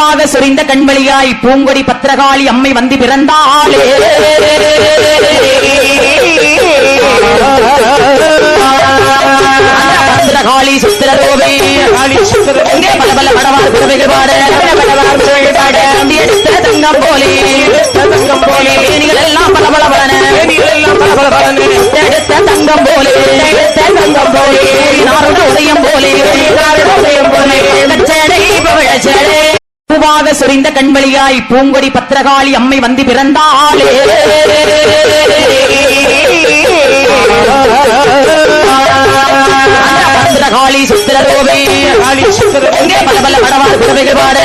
பூவாக சொரிந்த கண்மணியாய் பூங்கொடி பத்திரகாளி அம்மை வந்து பிறந்தாளே. பத்திரகாளி சித்திரரோவே இங்கே பல பல படவார் புறவைகள் பாட படவார் புறவைகள் பாட தங்கம் போலே. தங்கம் போலே. நீங்கள் எல்லாம் பல பல பலன. தங்கம் போலே. தங்கம் போலே. நாரோட உதயம் போலே. நாரோட பூவாக சொரிந்த கண்மணியாய் பூங்கொடி பத்திரகாளி அம்மை வந்து பிறந்தாளே. பத்திரகாளி சித்திரரோவே இங்கே பல பல படவார் புறவைகள் பாட